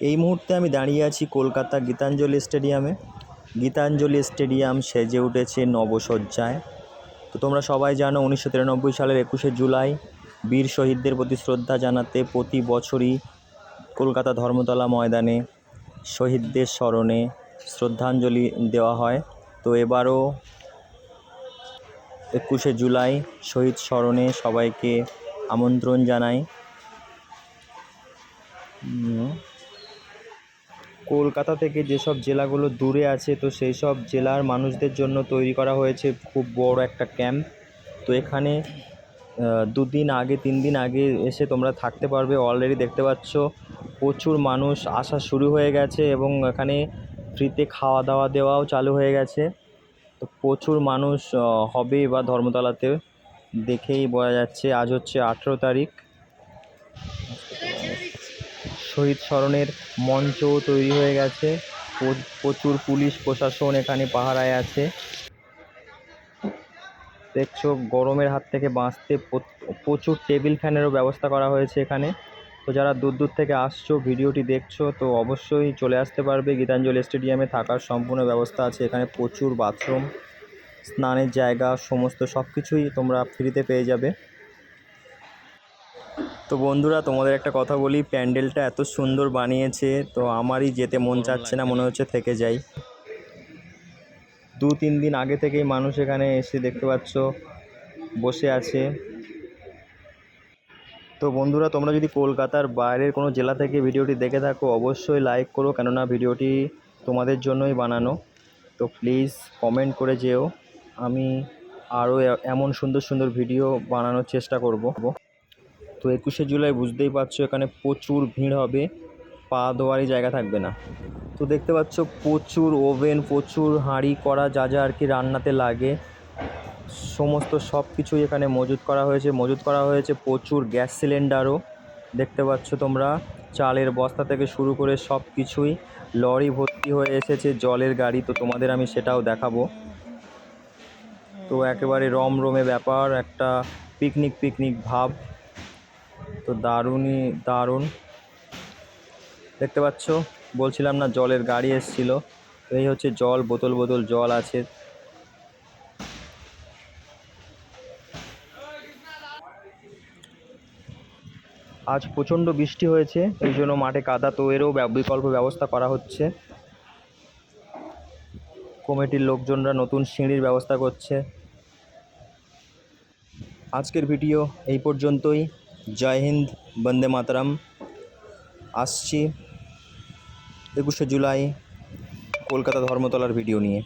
এই মুহূর্তে আমি দাঁড়িয়ে আছি কলকাতা গীতাঞ্জলি স্টেডিয়ামে। গীতাঞ্জলি স্টেডিয়াম সেজে উঠেছে নবসজ্জায়। তো তোমরা সবাই জানো উনিশশো তিরানব্বই সালের একুশে জুলাই বীর শহীদদের প্রতি শ্রদ্ধা জানাতে প্রতি বছরই কলকাতা ধর্মতলা ময়দানে শহীদদের স্মরণে শ্রদ্ধাঞ্জলি দেওয়া হয়। তো এবারও একুশে জুলাই শহীদ স্মরণে সবাইকে আমন্ত্রণ জানাই। কলকাতা থেকে যেসব জেলাগুলো দূরে আছে, তো সেই সব জেলার মানুষদের জন্য তৈরি করা হয়েছে খুব বড় একটা ক্যাম্প। তো এখানে দুদিন আগে, তিন দিন আগে এসে তোমরা থাকতে পারবে। অলরেডি দেখতে পাচ্ছ, প্রচুর মানুষ আসা শুরু হয়ে গেছে এবং এখানে ফ্রিতে খাওয়া দাওয়া দেওয়াও চালু হয়ে গেছে। তো প্রচুর মানুষ হবে বা ধর্মতলাতে। দেখেই বোঝা যাচ্ছে, আজ হচ্ছে আঠেরো তারিখ। শহীদ স্মরণের মঞ্চও তৈরি হয়ে গেছে। প্রচুর পুলিশ, প্রশাসন এখানে পাহারায় আছে। দেখছ, গরমের হাত থেকে বাঁচতে প্র- প্রচুর টেবিল ফ্যানেরও ব্যবস্থা করা হয়েছে এখানে। তো যারা দূর দূর থেকে আসছো, ভিডিওটি দেখছ, তো অবশ্যই চলে আসতে পারবে। গীতাঞ্জলি স্টেডিয়ামে থাকার সম্পূর্ণ ব্যবস্থা আছে। এখানে প্রচুর বাথরুম, স্নানের জায়গা, সমস্ত সব কিছুই তোমরা ফ্রিতে পেয়ে যাবে। তো বন্ধুরা তোমাদের একটা কথা বলি প্যান্ডেলটা এত সুন্দর বানিয়েছে তো আমারই যেতে মন চাচ্ছে না মনে হচ্ছে থেকে যাই। দু তিন দিন আগে থেকেই মানুষ এখানে এসে দেখতে পাচ্ছ বসে আছে। তো বন্ধুরা তোমরা যদি কলকাতার বাইরের কোনো জেলা থেকে ভিডিওটি দেখে থাকো অবশ্যই লাইক করো কেননা ভিডিওটি তোমাদের জন্যই বানানো। তো প্লিজ কমেন্ট করে যেও আমি আরও এমন সুন্দর সুন্দর ভিডিও বানানোর চেষ্টা করব। তো একুশে জুলাই বুঝতেই পারছ, এখানে প্রচুর ভিড় হবে। পা দেওয়ারই জায়গা থাকবে না। তো দেখতে পাচ্ছ, প্রচুর ওভেন, প্রচুর হাঁড়ি করা যা যা আর কি রান্নাতে লাগে। সমস্ত সব কিছুই এখানে মজুত করা হয়েছে, মজুত করা হয়েছে প্রচুর গ্যাস সিলিন্ডারও। দেখতে পাচ্ছ তোমরা, চালের বস্তা থেকে শুরু করে সব কিছুই লরি ভর্তি হয়ে এসেছে জলের গাড়ি, তো তোমাদের আমি সেটাও দেখাবো। তো একেবারে রমরমে ব্যাপার, একটা পিকনিক পিকনিক ভাব। তো দারুণই, দারুণ। দেখতে পাচ্ছ, বলছিলাম না জলের গাড়ি এসছিল। তো এই হচ্ছে জল, বোতল বোতল জল আছে। আজ প্রচণ্ড বৃষ্টি হয়েছে, এই জন্য মাঠে কাদা তো এরও বিকল্প ব্যবস্থা করা হচ্ছে। কমিটির লোকজনরা নতুন সিঁড়ির ব্যবস্থা করছে। আজকের ভিডিও এই পর্যন্তই। জয় হিন্দ বন্দে মাতরম। আসছি একুশে জুলাই কলকাতা ধর্মতলার ভিডিও নিয়ে।